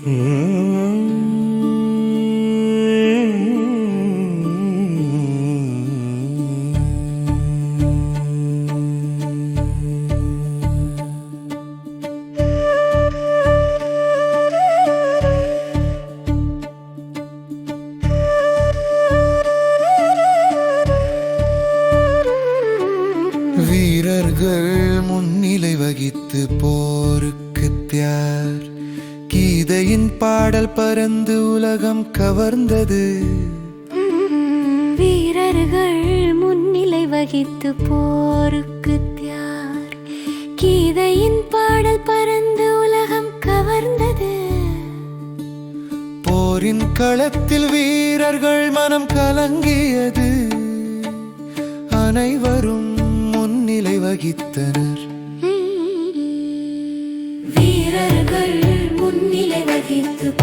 வீரர்கள் முன்னிலை வகித்து போருக்கு தியார். கீதையின் பாடல் பறந்து உலகம் கவர்ந்தது. வீரர்கள் முன்னிலை வகித்து போருக்கு தியார். கீதையின் பாடல் பறந்து உலகம் கவர்ந்தது. போரின் களத்தில் வீரர்கள் மனம் கலங்கியது. அனைவரும் முன்னிலை வகித்தனர். வீரர்கள் முன்னிலை